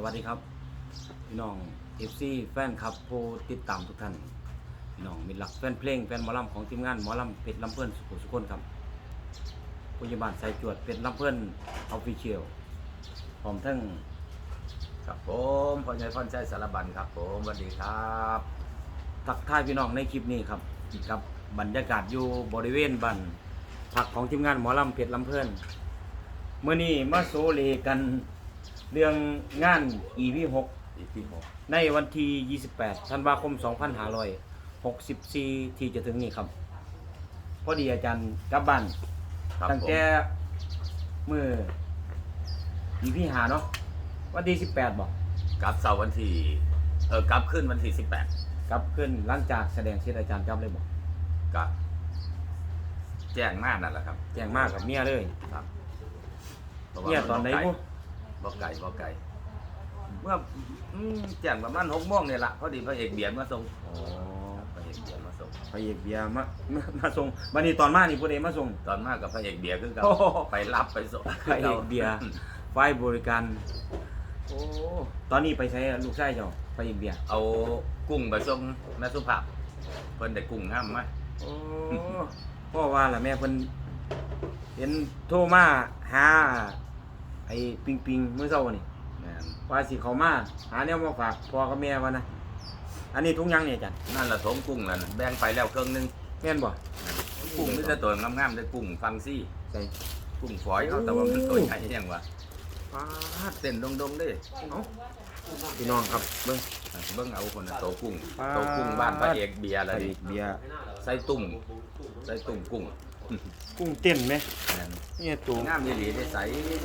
สวัสดีครับ พี่น้อง FC แฟนคลับผู้ติดตามทุกท่าน พี่น้องมิตรหลักแฟนเพลงแฟนหมอลำของทีมงานหมอลำเพชรลำเพื่อนสุขุสุขคนครับพยาบาลสายจวดเพชรลำเพื่อนออฟฟิเชียลพร้อมทั้งครับผมพอใหญ่พรชัยสารบันครับผมสวัสดีครับทักทายพี่น้องในคลิปนี้ครับกับบรรยากาศอยู่บริเวณบ้านพักของทีมงานหมอลำเพชรลำเพื่อนเมื่อนี้มาโซเลกัน เรื่องงาน EP 6อีพีหกในวันที่ 28 ธันวาคม 2564 ที่จะถึงนี้ครับ พอดีอาจารย์กลับบ้าน ครับตั้งผมแต่มืออีพี่หาเนาะ วันที่ 18บอกกลับเสาร์วันที่เออกลับขึ้นวันที่สิบแปดกลับขึ้นหลังจากแสดงเสร็จอาจารย์กลับเลยบอก กับ แจ้งมากนั่นแหละครับแจ้งมากกับเมียเลย ครับพราะว่าเมียตอนไหนบ่บุไก่ บ่ไก่บ่ไก่ เมื่ออืมแจ้งประมาณหกโมงเนี่ยละพอดีพระเอกเบียร์มาส่งอ๋อครับพระเอกเบียร์มาส่ง พระเอกเบียร์มามามาส่งวันนี้ตอนมานี่ผู้ใดมาส่ง ตอนมากกับพระเอกเบียร์คือกับโอ้โหไปรับไปส่งพระเอกเบียร์ฝ่ายบริการ โอ้ ตอนนี้ไปใช้ลูกชายเจ้าพระเอกเบียร์เอากุ้งไปส่งแม่สุภาพเพิ่นได้กุ้งห้ามมาโอ้พ่อว่าล่ะแม่เพิ่นเห็นโทรมาหา ไอ้ปิงปิงเมื่อเช้านี่แม่นว่าสิเขามาหาแนวมาฝากพ่อกับแม่ว่านะอันนี้ทุกอยังเนี่ยอาจารย์นั่นละถมกุ้งแล้วนะแบ่งไปแล้วครึ่งหนึงแม่นบ่กุ้งนี่จะตัวงามๆได้กุ้งฟังซี่ใส่กุ้งฝอยเขาแต่ว่ามันตัวใหญ่ยังวะปาดเส้นดงๆเด้เอ้าพี่น้องครับเบิ่งเบิ่งเอาคนน่ะโตกุ้งปลาโตกุ้งบ้านพระเอกเบียร์พอะไรระเอกเบียร์ใส่ตุ่มใส่ตุ่มกุ้ง กุ้งเต้นไหมนั่นเนี่ยตัวงามดีๆได้ใส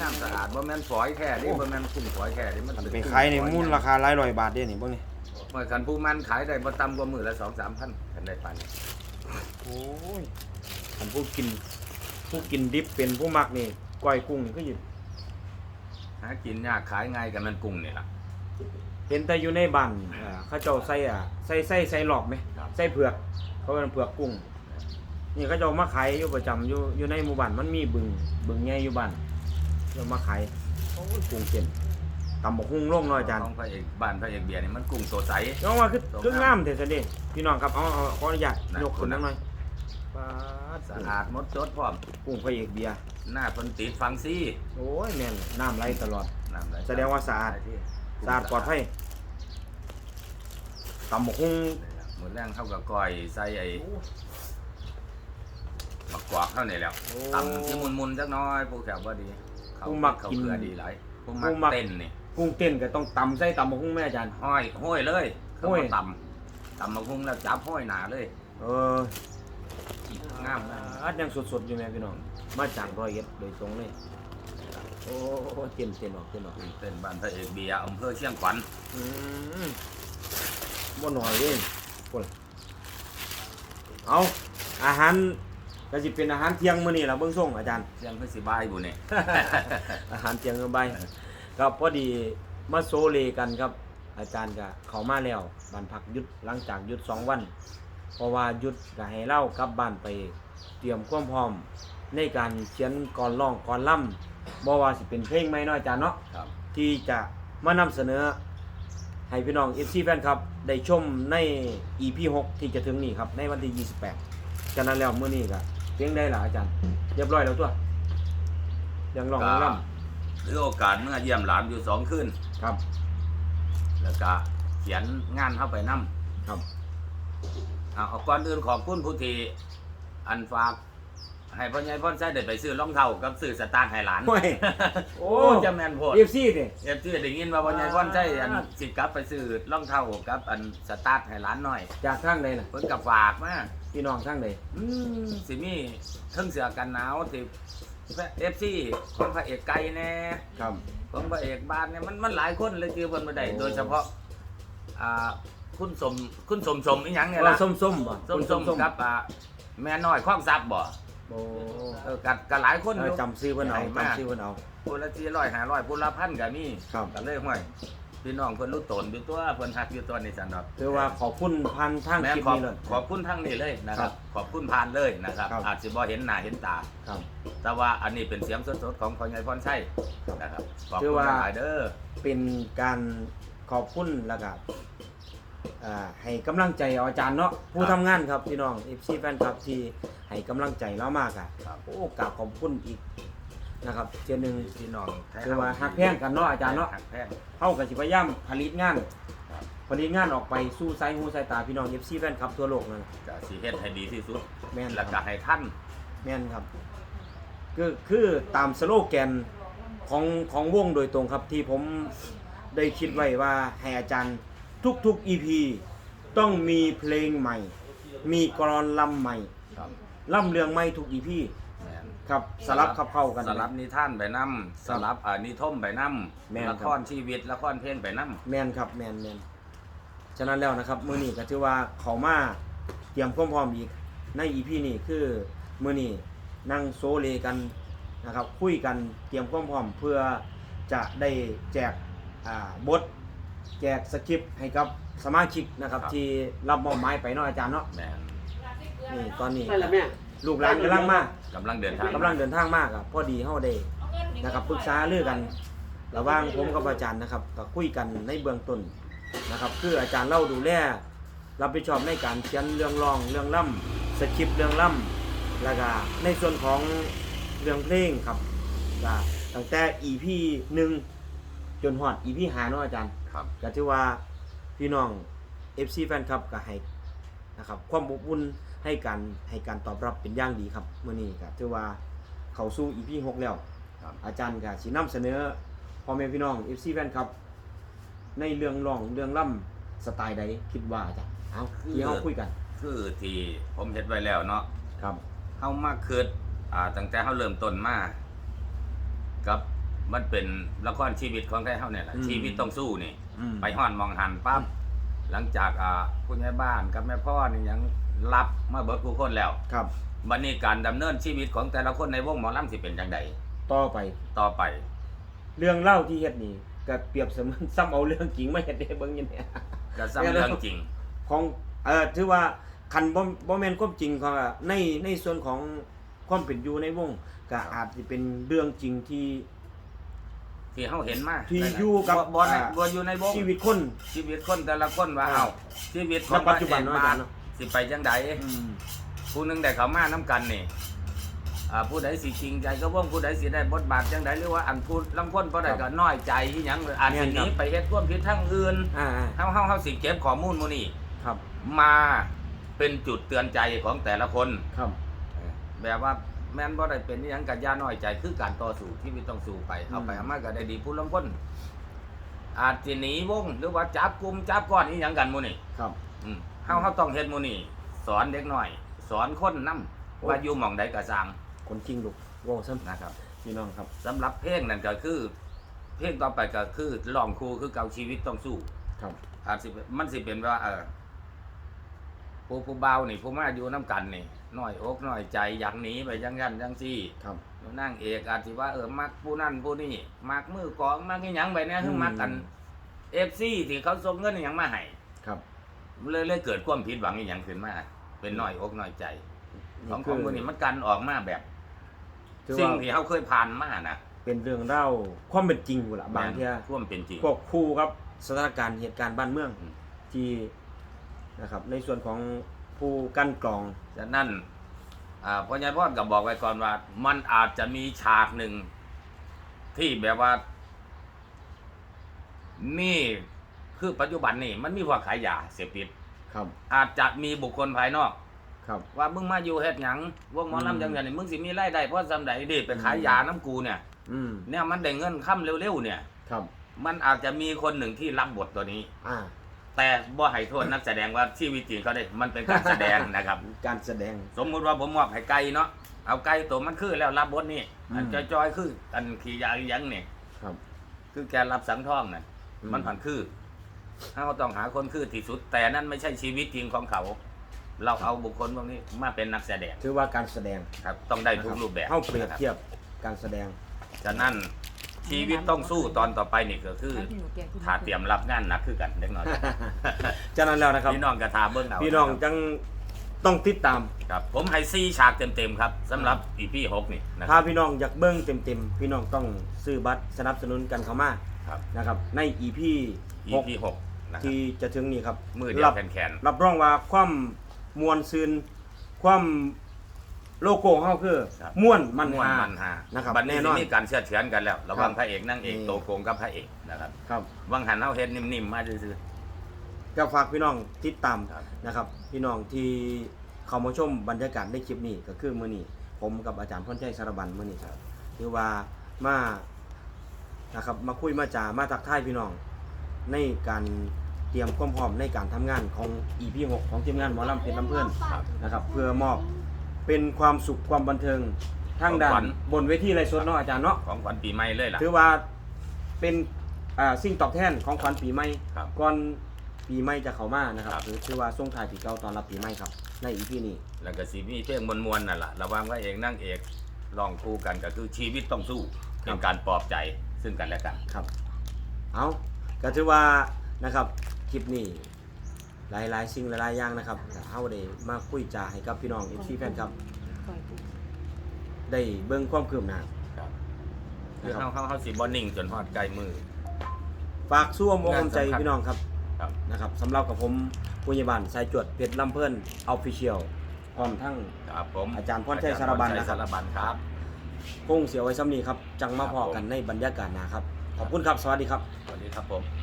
งามสะอาดบ่แม่นฝอยแค่นี้บ่แม่นกุ้งฝอยแค่นี้มันอันเป็นไปกุ้งขายในฝอมูลราคาหลายร้อยบาทเด้นี่เบิ่งนี่เมื่อคันผู้มันขายได้บ่ต่ำกว่ามื้อละ2-3,000กันได้ปานนี้โอ้ยอันผู้กิน ผู้กินดิบเป็นผู้มักนี่ก้อยกุ้งก็อยู่หากินยากขายง่ายกันมันกุ้งนี่ล่ะ เห็นแต่อยู่ในบ้านอ่าเขาเจ้าใส่อะใส่ใส่ใส่หลอกไหมครับ ใส่เผือกเขาเป็นเผือกกุ้ง นี่เขาเจ้ามาขายอยู่ประจำอยู่อยู่ในหมู่บ้านมันมีบึงบึงใหญ่อยู่บ้านเรามาขายโอ้ยกุ้งเต้นตำบกหุ่งลงเนาะอาจารย์ของพระเอกบ้านพระเอกเบียร์นี่มันกุ้งตัวใสน้องว่าคือตรงคืองามน้ำเถอะสิเด้พี่น้องครับเอาเอาขออนุญาตนะยกขึ้นคุณนะหน่อยปาดสะอาดหมดจดพร้อมกุ้งพระเอกเบียร์หน้าเพิ่นติดฟังซี่โอ้ยแม่นน้ำไหลตลอดน้ำไหลแสดงว่าสะอาดสะอาดปลอดภัยตำบกหุ่งเหมือนแรงเข้ากับก้อยใส่ไอ้มะก อกเข้านี่แล้วโอ้ตำที่มุนๆจักหน้อยผู้แขวบ่ดี เขาผู้มักเขากินเกลือดีหลายผู้มัผู้กมัก เต้นนี่กุ้งเต้นก็ต้องตำใส่ตำบกหุ่งแม่อาจารย์ ห้อยห้อยเลยเขาห้อย มาตำตำมาพุ่งแล้วจับห้อยหนาเลยเอองามนะอัดยังสดๆอยู่แม่พี่น้อง มาจากร้อยเอ็ดโดยตรงเลย โอ้โหเต้นเต้นออกเต้นออกเต้นบ้านพระเอกเบียร์อำเภอเชียงขวัญอืมบ่หน่อยเด้คนเอาอาหาร ก็สิเป็นอาหารเที่ยงมื้อนี้ล่ะเบิ่งส่งอาจารย์เชียงคือสิบายบุนี่อาหารเที่ยงกันไปก็พอดีมาโซเลกันครับ อาจารย์ก็เข้ามาแล้วบ้านพักหยุดหลังจากหยุดสองวัน เพราะว่าหยุดก็ให้เล่ากลับบ้านไปเตรียมความพร้อมในการเขียนก่อนร้องก่อนล่ำบ่ว่าสิเป็นเพลงไหมเนาะอาจารย์เนาะ ครับ ที่จะมานำเสนอ ให้พี่น้อง FC แฟนครับ ได้ชมใน EP 6 ที่จะถึงนี้ครับ ในวันที่ 28 ฉะนั้นแล้วมื้อนี้ก็ เพียงได้ล่ะอาจารย์เรียบร้อยแล้วตัวเรื่องร้องก็เรื่องล่ถือโอกาสเมื่อเยี่ยมหลานอยู่สองคืนำครับ แล้วก็เขียนงานเข้าไปนํครับเอาเอาก่อนอื่นขอบคุณผู้ที่อันฝากให้พ่อใหญ่พ่อใช้ได้ไปซื้อรองเท้ากับซื้อสตาร์ทให้หลาน โอ้ยโอ้จะแม่นโพด FC นี่เอฟซีได้ยินว่าพ่อใหญ่พ่อใช้อันสิกลับไปซื้อรองเท้ากับอันสตาร์ทให้หลานหน่อย จากทางใดล่ะเพิ่นกับฝากมา พี่น้องทางใดอืมสิมีเทั้งเสือกันหนาวสิเอฟซีของพระเอกไก่แน่ ครับ ของพระเอกบ้านเนี่ยมันมันหลายคนเลยคือเพิ่นบ่ได้โอ้โดยเฉพาะอ่าคุณสมคุณสมสมอีหยังเนี่ยว่าล่ะส้มๆบ่ส้มส้มกับอ่าแม่น้อยความทรัพย์บ่โอ้เออกักับหลายคนเอออยู่ จำชื่อเพิ่นเอาใหญ่มาก จำชื่อเพิ่นเอา คนละสี่ร้อยห้าร้อยคนละพันก็มีครับ ก็เลยห้วย พี่น้องเพิ่นรู้ตนอยู่ตัวเพิ่นฮักอยู่ตัวนี่สันดอกถือว่าขอบคุณพันทางแม่คลิปขอบนี้เลย ขอบคุณทั้งนี้เลยนะครัครับบขอบคุณผ่านเลยนะครับ ครับ อาจสิบ่เห็นหน้าเห็นตา ครับ แต่ว่าอันนี้เป็นเสียงสดๆของพ่อใหญ่พรชัยนะครับขอบถืคุอณว่า หลายๆเด้อเป็นการขอบคุณแล้วก็อ่าให้กำลังใจอาจารย์เนาะผู้ทำงานครับพี่น้อง FC แฟนคลับที่ให้กำลังใจเรามากอะ ครับ โอ้กราบขอบคุณอีก นะครับเทียหนึงพี่น้องไทยคือว่าฮักแพงกันเนาะอาจารย์เนาะฮักแพงเฮาก็สิพยายามผลิตงานครับ ผลิตงานออกไปสู่สายหูสายตาพี่น้อง FC แฟนคลับทั่วโลกนั่นจะสิเฮ็ดให้ดีที่สุดแม่นแล้วคก็รับให้ท่านแม่นครับคือคือตามสโลแกนของของวงโดยตรงครับที่ผมได้คิดไว้ว่าให้อาจารย์ทุกๆ EP ต้องมีเพลงใหม่ มีกรอนลำใหม่ครับ ล่ำเรืองใหม่ทุก EP แม่น ครับสลับขับเข้ากัน สลับนิทานไปนํสลับอ่านิทมไปนํแม่นครับ ละครชีวิตละครเพลงไปนํแมนครับแมนแมนฉะนั้นแล้วนะครับมื้อนี้ก็ถือว่าเขามาเตรียมความพร้อมอีกใน EP นี้คือมื้อนี้นั่งโซเลกันนะครับ คุยกันเตรียมความพร้อมเพื่อจะได้แจกอ่าบท แจกสคริปต์ให้กับสมาชิกนะครับที่รับมอบหมายไปเนาะอาจารย์เนาะแม่นนี่ตอนนี้ไปละแม่ลูกหลานกำลังมา กกำลังเดินทางกำลังเดินทางมากอะพอดีเฮาได้นะครับปรึกษาเรื่องกัน ระหว่างผมกับอาจารย์นะครับก็คุยกันในเบื้องต้นนะครับ คืออาจารย์เล่าดูแลรับผิดชอบในการเขียนเรื่องรองเรื่องล่ำสคริปต์เรื่องล่ำแล้วก็ในส่วนของเรื่องเพลงครับก็ตั้งแต่ EP หนึ่งจนฮอด EP หาเนาะอาจารย์ครับก็ถือว่าพี่น้อง FC แฟนคลับก็ให้นะครับความอบอุ่น ให้การให้การตอบรับเป็นอย่างดีครับมื้อนี้ก็ถือว่าเข้าสู่ EP 6แล้วครับอาจารย์ก็สินำเสนอพ่อแม่พี่น้อง FC แฟนคลับ ในเรื่องร้องเรื่องล่ำสไตล์ใดคิดว่าอาจารย์เอาที่เฮาคุยกัน คือที่ผมเฮ็ดไว้แล้วเนาะครับเฮามาคิดอ่าตั้งแต่เฮาเริ่มต้นมากับมันเป็นละครชีวิตของไทยเฮาเนี่ยแหละอืมชีวิตต้องสู้นี่อืมไปฮ้อนมองหันปั๊บหลังจากอ่าผู้ใหญ่บ้านกับแม่พ่อนี่ยัง รับมาเบิดผู้คนแล้วครับบัดนี้การดำเนินชีวิตของแต่ละคนในวงหมอลำสิเป็นจังไดต่อไป ต่อไป เรื่องเล่าที่เฮ็ดนี่ก็เปรียบเสมือนซ้ำเอาเรื่องจริงมาเฮ็ดให้เบิ่งอย่างนี้ก็ซ้ำเรื่องจริง ของเอ่อถือว่าคันบ่บ่แม่นความจริงของอะในในส่วนของความเป็นอยู่ในวงก็อาจสิเป็นเรื่องจริงที่ที่เฮาเห็นมาที่อยู่กับบ่ในอ่าบ่อยู่ในวงชีวิตคนชีวิตคนแต่ละคนว่าอ่าเอาชีวิตของณปัจจุบันพเนาะระอาเอกจารย์บาเนาะทสิไปจังไดอืมผู้หนึงได้เข้ามาน้กันนี่อ่าผู้ใดสิจริงใจก็ว่งผู้ใดสิได้บทบาทจังไดหรือว่าอันพูดลางคนบ่ได้ก็น้อยใจอีหยังอาจสิหนีไปเฮ็ดความผิดทางอื่นอ่าเฮาเฮาเฮาสิเก็บข้อมูลหมู่นี้ๆครับมาเป็นจุดเตือนใจของแต่ละคน ครับแบบว่าแม่นบ่ได้เป็นอิหยังกับยาน้อยใจคือการต่อสู้ที่มีต้องสู้ไปเอาไปเอามาก็ได้ดีผู้ลางคนอาจสิหนีวงหรือว่าจับกลุ่มจับก้อนอีหยังกันหมู่นี้ครับ อืม เฮาเฮาต้องเฮ็ดหมู่นี้สอนเด็กน้อย สอนคนนํโอ้ว่าอยู่หม่องใดก็สร้างคนจริงลูกเว้าซ้ำนะครับ พี่น้องครับ สำหรับเพลงนั่นก็คือ เพลงต่อไปก็คือร้องครูคือเก่าชีวิตต้องสู้ ครับ อาจสิมันสิเป็นว่าเออผู้ผู้เบาวนี่ผู้มาอยู่น้ำกันนี่น้อยอกน้อยใจอยากหนีไปจังยันจังซี่ครับ นั่งเอกอาจสิว่าเออมักผู้นั่นผู้นี่มักมือกองมักอีหยังไปเนี่ยคือมักกัน เอฟซีที่เขาส่งเงินอีหยังมาให้ครับ เลยเลยเกิดความผิดหวังอีหยังขึ้นมาเป็นน้อยอกน้อยใจ ของของคนนี้มันกันออกมาแบบถือสิ่งว่าที่เขาเคยผ่านมานะเป็นเรื่องเล่าความเป็นจริงพุ่นล่ะบางเที่ยท่วามเป็นจริงพวกครูครับสถานการณ์เหตุการณ์บ้านเมืองอืม ที่นะครับ ในส่วนของผู้กั้นกรอง ฉะนั้นอ่าพ่อใหญ่พ่อก็บอกไว้ก่อนว่า มันอาจจะมีฉากหนึ่งที่แบบว่า นี่ คือปัจจุบันนี่มันมีพวกขายยาเสพติด ครับ อาจจะมีบุคคลภายนอก ครับ ว่ามึงมาอยู่เฮ็ดหยังวงหมออืมลำจังไงนี่มึงสิมีรายได้เพราะซำใดดิไปขายยาน้ำกูเนี่ย อืม เนี่ยมันได้เงินค่ำเร็วๆเนี่ย ครับ มันอาจจะมีคนหนึ่งที่รับบทตัวนี้ อ่า แต่บ่ให้โทษนักแสดงว่าชีวิตจริงเขาได้มันเป็นการแสดงนะครับ การแสดง สมมุติว่าผมมอบให้ไก่เนาะเอาไก่ตัวมันคือแล้วรับบทนี่อันอืมจอยๆคืออันขี่ยาอีหยังนี่ครับ คือแกรับสังท่องน่ะอืม มันผ่านคือ เขาต้องหาคนคือที่สุด แต่นั่นไม่ใช่ชีวิตจริงของเขา เราเอาบุคคลพวกนี้มาเป็นนักแสดงถือว่าการแสดงครับ ต้องได้ทุกรูปแบบเข้าเปรียบนะครับเทียบการแสดงฉะนั้นชีวิตต้องสู้ตอนต่อไปนี่ก็คือให้พี่หนูแกงขึ้นถ้าเตรียมรับงานหนักคือกันเล็กน้อยฉะนั้นแล้วนะครับ พี่น้องกระทาเบิ้งเอาพี่น้องจังต้องติดตามครับผมให้ซีฉากเต็มๆครับสำหรับอีพีหกนี่นะคถ้ารับพี่น้องอยากเบิ้งเต็มๆ พี่น้องต้องซื้อบัตรสนับสนุนกันเข้ามาครับนะครับ ใน EP อีพีหก นะ6ครับที่จะถึงนี้ครับมือเดียวรับแขนรับรองว่าความมวลซืนความโลโก้ของเขาคือครับม่วนๆมันม่วนฮา มันหานะครับบัดนี้แน่นอนสิมีการเชื่อดเฉือนกันแล้วระหว่างครับพระเอกนางเอกนี่ โตโกงกับพระเอกนะครับครับ วังหันเฮาเฮ็ดนิ่มๆมาซื่อ ก็ฝากพี่น้องติดตามครับ นะครับ พี่น้องที่เข้ามาชมบรรยากาศในคลิปนี้ก็คือมื้อนี้ผมกับอาจารย์พรชัยสารบันมื้อนี้ครับคือว่ามานะครับมาคุยมาจามาทักทายพี่น้องในการ เตรียมความพร้อมในการทำงานของ EP 6ของทีมงานหมอลำเพชรลำเพื่อนนะครับเพื่อมอบเป็นความสุขความบันเทิงทางด้านบนเวทีไรสดเนาะอาจารย์เนาะๆของขวัญปีใหม่เลยล่ะ ถือว่าเป็นอ่าสิ่งตอบแทนของขวัญปีใหม่ครับก่อนปีใหม่จะเข้ามานะครับครับถือถือว่าส่งท้ายปีเก่าตอนรับปีใหม่ครับ ในอีพีนี้แล้วก็สิมีเพลงมวลๆนั่นล่ะระหว่างพระเอกนางเอกร้องคู่กันก็คือชีวิตต้องสู้เป็นการปลอบใจซึ่งกันและกัน ครับ เอาก็ถือว่านะครับ คลิปนี้หลายๆสิ่งหลายๆอย่างนะครับเฮาได้มาคุยจาให้กับพี่น้องเอฟซีแฟนครับก่อยปูได้เบิ่งความคืบหน้าครับนะคือครับเฮาเฮาเฮาสิบ่นิ่งจนฮอดใกล้มือ ฝากส่วมอกอมใจงานสำคัญพี่น้องครับครับ นะครับสำหรับกับผมผู้ใหญ่บ้านสายจวดเพชรลำเพิ่นออฟฟิเชียลพร้อมทั้ง ครับผมอาจารย์พรชัยสารบัญอาจาย์พนะครับ สารบัญครับ คงเสียไว้ซ้ำนี้ครับ จังมาพอกันในบรรยากาศหนาครับ ขอบคุณครับ สวัสดีครับ สวัสดีครับผม